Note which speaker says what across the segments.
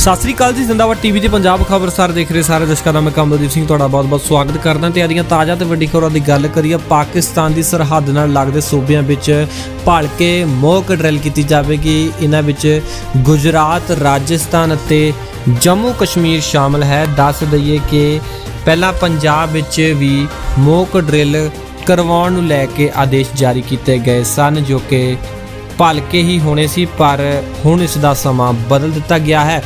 Speaker 1: ਸਤਿ ਸ੍ਰੀ ਅਕਾਲ ਜੀ, ਜ਼ਿੰਦਾਬਾਦ ਟੀਵੀ ਤੇ ਪੰਜਾਬ ਖਬਰਸਾਰ ਦੇਖ ਰਹੇ ਸਾਰੇ ਦਰਸ਼ਕਾਂ ਦਾ ਮੈਂ ਕਮਲਦੀਪ ਸਿੰਘ ਤੁਹਾਡਾ ਬਹੁਤ-ਬਹੁਤ ਸਵਾਗਤ ਕਰਦਾ ਤੇ ਆਦੀਆਂ ਤਾਜ਼ਾ ਤੇ ਵੱਡੀ ਖਬਰਾਂ ਦੀ ਗੱਲ ਕਰੀਏ, ਪਾਕਿਸਤਾਨ ਦੀ ਸਰਹੱਦ ਨਾਲ ਲੱਗਦੇ ਸੂਬਿਆਂ ਵਿੱਚ ਭਲਕੇ ਮੋਕ ਡਰਿਲ ਕੀਤੀ ਜਾਵੇਗੀ। ਇਹਨਾਂ ਵਿੱਚ ਗੁਜਰਾਤ, ਰਾਜਸਥਾਨ ਅਤੇ ਜੰਮੂ ਕਸ਼ਮੀਰ ਸ਼ਾਮਲ ਹੈ। ਦੱਸ ਦਈਏ ਕਿ ਪਹਿਲਾਂ ਪੰਜਾਬ ਵਿੱਚ ਵੀ ਮੋਕ ਡਰਿਲ ਕਰਵਾਉਣ ਨੂੰ ਲੈ ਕੇ ਆਦੇਸ਼ ਜਾਰੀ ਕੀਤੇ ਗਏ ਸਨ, ਜੋ ਕਿ ਭਲਕੇ ਹੀ ਹੋਣੇ ਸੀ, ਪਰ ਹੁਣ ਇਸ ਦਾ ਸਮਾਂ ਬਦਲ ਦਿੱਤਾ ਗਿਆ ਹੈ।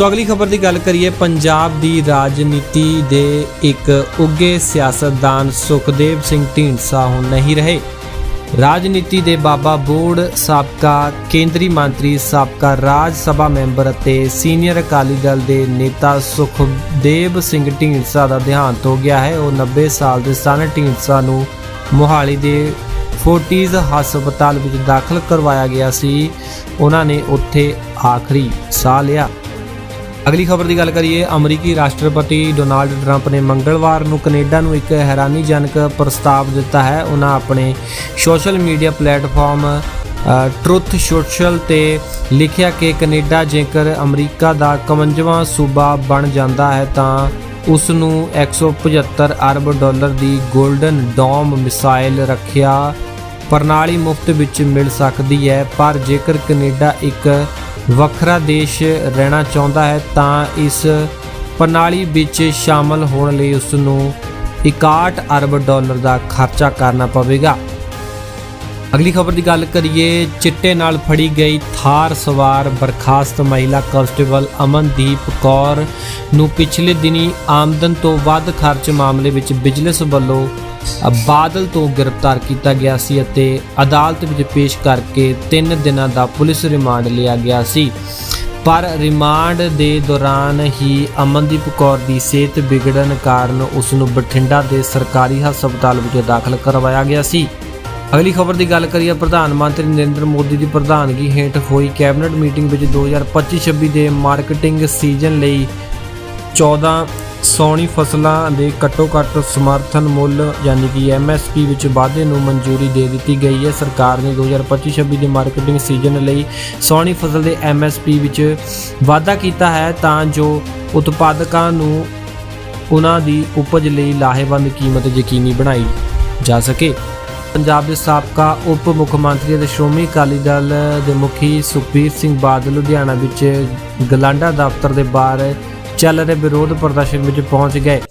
Speaker 1: ਸੋ ਅਗਲੀ ਖਬਰ ਦੀ ਗੱਲ ਕਰੀਏ, ਪੰਜਾਬ ਦੀ ਰਾਜਨੀਤੀ ਦੇ ਇੱਕ ਉੱਗੇ ਸਿਆਸਤਦਾਨ ਸੁਖਦੇਵ ਸਿੰਘ ਢੀਂਡਸਾ ਹੁਣ ਨਹੀਂ ਰਹੇ। ਰਾਜਨੀਤੀ ਦੇ ਬਾਬਾ ਬੋੜ ਸਾਬਕਾ ਕੇਂਦਰੀ ਮੰਤਰੀ, ਸਾਬਕਾ ਰਾਜ ਸਭਾ ਮੈਂਬਰ ਅਤੇ ਸੀਨੀਅਰ ਅਕਾਲੀ ਦਲ ਦੇ ਨੇਤਾ ਸੁਖਦੇਵ ਸਿੰਘ ਢੀਂਡਸਾ ਦਾ ਦੇਹਾਂਤ ਹੋ ਗਿਆ ਹੈ। ਉਹ 90 ਸਾਲ ਦੇ ਸਨ। ਢੀਂਡਸਾ ਨੂੰ ਮੋਹਾਲੀ ਦੇ ਫੋਰਟੀਜ਼ ਹਸਪਤਾਲ ਵਿੱਚ ਦਾਖਲ ਕਰਵਾਇਆ ਗਿਆ ਸੀ। ਉਹਨਾਂ ਨੇ ਉੱਥੇ ਆਖਰੀ ਸਾਹ ਲਿਆ। ਅਗਲੀ ਖਬਰ ਦੀ ਗੱਲ ਕਰੀਏ, ਅਮਰੀਕੀ ਰਾਸ਼ਟਰਪਤੀ ਡੋਨਾਲਡ ਟਰੰਪ ਨੇ ਮੰਗਲਵਾਰ ਨੂੰ ਕੈਨੇਡਾ ਨੂੰ ਇੱਕ ਹੈਰਾਨੀਜਨਕ ਪ੍ਰਸਤਾਵ ਦਿੱਤਾ ਹੈ। ਉਹਨਾਂ ਆਪਣੇ social media platform Truth Social ਤੇ ਲਿਖਿਆ ਕਿ ਕੈਨੇਡਾ ਜੇਕਰ ਅਮਰੀਕਾ ਦਾ 51ਵਾਂ ਸੂਬਾ ਬਣ ਜਾਂਦਾ ਹੈ ਤਾਂ ਉਸ ਨੂੰ 175 ਅਰਬ ਡਾਲਰ ਦੀ 골ਡਨ ਡੋਮ ਮਿਸਾਈਲ ਰੱਖਿਆ ਪ੍ਰਣਾਲੀ ਮੁਫਤ ਵਿੱਚ ਮਿਲ ਸਕਦੀ ਹੈ। ਪਰ ਜੇਕਰ ਕੈਨੇਡਾ ਇੱਕ ਵੱਖਰਾ ਦੇਸ਼ ਰਹਿਣਾ ਚਾਹੁੰਦਾ ਹੈ, ਤਾਂ ਇਸ ਪ੍ਰਣਾਲੀ ਵਿੱਚ ਸ਼ਾਮਲ ਹੋਣ ਲਈ ਉਸ ਨੂੰ 61 ਅਰਬ ਡਾਲਰ ਦਾ ਖਰਚਾ ਕਰਨਾ ਪਵੇਗਾ। ਅਗਲੀ ਖਬਰ ਦੀ ਗੱਲ ਕਰੀਏ, ਚਿੱਟੇ ਨਾਲ ਫੜੀ ਗਈ ਥਾਰ ਸਵਾਰ ਬਰਖਾਸਤ ਮਹਿਲਾ ਕਾਂਸਟੇਬਲ ਅਮਨਦੀਪ ਕੌਰ ਨੂੰ ਪਿਛਲੇ ਦਿਨੀ ਆਮਦਨ ਤੋਂ ਵੱਧ ਖਰਚ ਮਾਮਲੇ ਵਿੱਚ ਬਿਜਨਸ ਵੱਲੋਂ ਬਾਦਲ ਤੋਂ ਗ੍ਰਿਫਤਾਰ ਕੀਤਾ ਗਿਆ ਸੀ ਅਤੇ ਅਦਾਲਤ ਵਿੱਚ ਪੇਸ਼ ਕਰਕੇ 3 ਦਿਨਾਂ ਦਾ ਪੁਲਿਸ ਰਿਮਾਂਡ ਲਿਆ ਗਿਆ ਸੀ। ਪਰ ਰਿਮਾਂਡ ਦੇ ਦੌਰਾਨ ਹੀ ਅਮਨਦੀਪ ਕੌਰ ਦੀ ਸਿਹਤ ਵਿਗੜਨ ਕਾਰਨ ਉਸ ਨੂੰ ਬਠਿੰਡਾ ਦੇ ਸਰਕਾਰੀ ਹਸਪਤਾਲ ਵਿੱਚ ਦਾਖਲ ਕਰਵਾਇਆ ਗਿਆ ਸੀ। ਅਗਲੀ ਖਬਰ ਦੀ ਗੱਲ ਕਰੀਏ, ਪ੍ਰਧਾਨ ਮੰਤਰੀ ਨਰਿੰਦਰ ਮੋਦੀ ਦੀ ਪ੍ਰਧਾਨਗੀ ਹੇਠ ਹੋਈ ਕੈਬਨਿਟ ਮੀਟਿੰਗ ਵਿੱਚ 2025-26 ਦੇ ਮਾਰਕੀਟਿੰਗ ਸੀਜ਼ਨ ਲਈ 14 ਸੌਣੀ ਫਸਲਾਂ ਦੇ ਘੱਟੋ-ਘੱਟ ਸਮਰਥਨ ਮੁੱਲ ਯਾਨੀ ਕਿ MSP ਵਿੱਚ ਵਾਧੇ ਨੂੰ ਮਨਜ਼ੂਰੀ ਦੇ ਦਿੱਤੀ ਗਈ ਹੈ। ਸਰਕਾਰ ਨੇ 2025-26 ਦੇ ਮਾਰਕੀਟਿੰਗ ਸੀਜ਼ਨ ਲਈ ਸੌਣੀ ਫਸਲ ਦੇ MSP ਵਿੱਚ ਵਾਧਾ ਕੀਤਾ ਹੈ ਤਾਂ ਜੋ ਉਤਪਾਦਕਾਂ ਨੂੰ ਉਹਨਾਂ ਦੀ ਉਪਜ ਲਈ ਲਾਹੇਵੰਦ ਕੀਮਤ ਯਕੀਨੀ ਬਣਾਈ ਜਾ ਸਕੇ। ਪੰਜਾਬ ਦੇ ਸਾਬਕਾ ਉਪ ਮੁੱਖ ਮੰਤਰੀ ਅਤੇ ਸ਼੍ਰੋਮਣੀ ਅਕਾਲੀ ਦਲ ਦੇ ਮੁਖੀ ਸੁਖਬੀਰ ਸਿੰਘ ਬਾਦਲ ਲੁਧਿਆਣਾ ਵਿੱਚ ਗਲਾਂਡਾ ਦਫ਼ਤਰ ਦੇ ਬਾਹਰ ਚੱਲ ਰਹੇ ਵਿਰੋਧ ਪ੍ਰਦਰਸ਼ਨ ਵਿੱਚ ਪਹੁੰਚ ਗਏ।